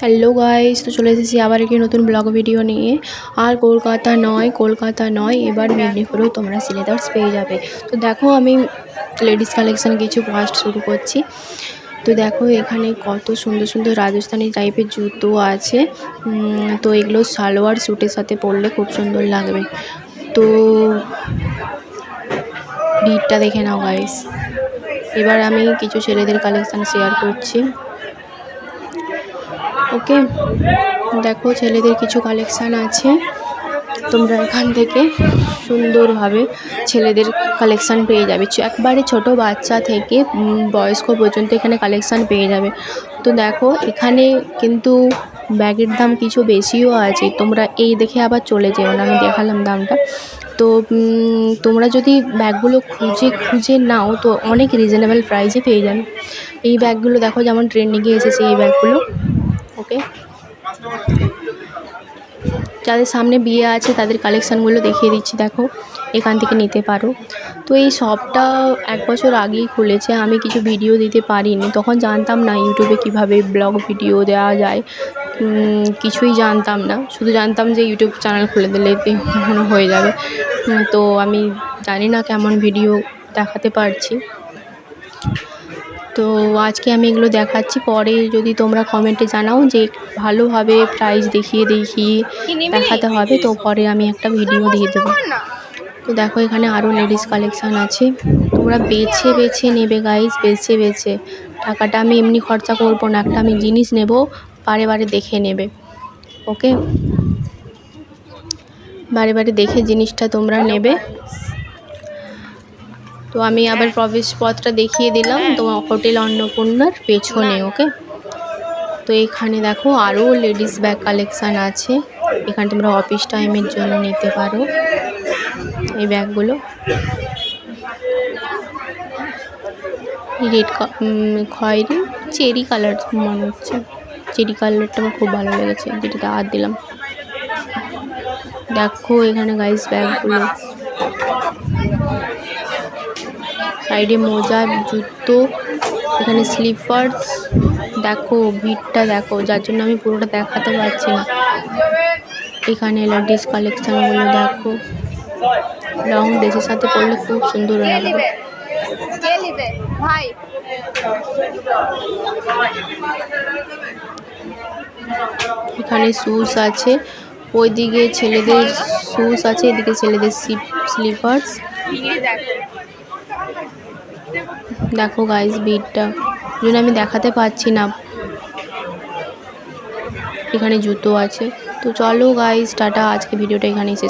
Hello guys তো চলে এসেছি আবার একটি নতুন ব্লগ ভিডিও নিয়ে। আর কলকাতা নয় কলকাতা নয়, এবার মেদিনীপুরেও তোমরা সিলেদার্স পেয়ে যাবে। তো দেখো, আমি লেডিস কালেকশান কিছু ফার্স্ট শুরু করছি। তো দেখো, এখানে কত সুন্দর সুন্দর রাজস্থানি টাইপের জুতো আছে। তো এগুলো সালোয়ার স্যুটের সাথে পরলে খুব সুন্দর লাগবে। তো ভিড়টা দেখে নাও গাইস এবার আমি কিছু ছেলেদের কালেকশান শেয়ার করছি। ওকে, দেখো ছেলেদের কিছু কালেকশান আছে। তোমরা এখান থেকে সুন্দরভাবে ছেলেদের কালেকশান পেয়ে যাবে। একবারে ছোট বাচ্চা থেকে বয়স্ক পর্যন্ত এখানে কালেকশান পেয়ে যাবে। তো দেখো, এখানে কিন্তু ব্যাগের দাম কিছু বেশিও আছে। তোমরা এই দেখে আবার চলে যেও না, আমি দেখালাম দামটা। তো তোমরা যদি ব্যাগগুলো খুঁজে খুঁজে নাও, তো অনেক রিজনেবল প্রাইসে পেয়ে যাবে। এই ব্যাগগুলো দেখো যেমন ট্রেন্ডিংয়ে এসেছে, এই ব্যাগগুলো। ওকে। যাদের সামনে বিয়ে আছে, তাদের কালেকশানগুলো দেখিয়ে দিচ্ছি, দেখো। এখান থেকে নিতে পারো। তো এই শপটা এক বছর আগেই খুলেছে। আমি কিছু ভিডিও দিতে পারিনি। তখন জানতাম না ইউটিউবে কীভাবে ব্লগ ভিডিও দেওয়া যায়। কিছুই জানতাম না। শুধু জানতাম যে ইউটিউব চ্যানেল খুলে দিলে হয়ে যাবে। তো আমি জানি না কেমন ভিডিও দেখাতে পারছি। তো আজকে আমি এগুলো দেখাচ্ছি। পরে যদি তোমরা কমেন্টে জানাও যে ভালোভাবে প্রাইস দেখিয়ে দেখিয়ে দেখাতে হবে তো পরে আমি একটা ভিডিও দিয়ে দেবো। তো দেখো এখানে আরও লেডিস কালেকশান আছে। তোমরা বেছে বেছে নেবে গাইজ বেছে বেছে। টাকাটা আমি এমনি খরচা করব না একটা আমি জিনিস নেব বারে বারে দেখে নেবে। ওকে বারে বারে দেখে জিনিসটা তোমরা নেবে। তো আমি আবার প্রবেশ পথটা দেখিয়ে দিলাম তোমার হোটেল অন্নপূর্ণার পেছনে, ওকে? তো এখানে দেখো আরও লেডিস ব্যাগ কালেকশান আছে। এখানে তোমরা অফিস টাইমের জন্য নিতে পারো এই ব্যাগগুলো। রেড খয়েরি, চেরি কালার মনে হচ্ছে। চেরি কালারটা আমার খুব ভালো লেগেছে, যেটাতে হাত দিলাম। দেখো এখানে গাইস ব্যাগগুলো। সাইডে মোজা জুতো এখানে স্লিপার্স দেখো ভিড়টা দেখো যার জন্য আমি পুরোটা দেখাতে পারছি না। এখানে লেডিস কালেকশানগুলো দেখো। লং ড্রেসের সাথে পরলে খুব সুন্দর লাগবে ভাই। এখানে শুজ আছে। ওইদিকে ছেলেদের শুজ আছে এদিকে ছেলেদের স্লিপার্স দেখো গাইস যদি ওই জন্য আমি দেখাতে পারছি না। এখানে জুতো আছে। তো চলো গাইস টাটা, আজকে ভিডিওটা এখানেই শেষ।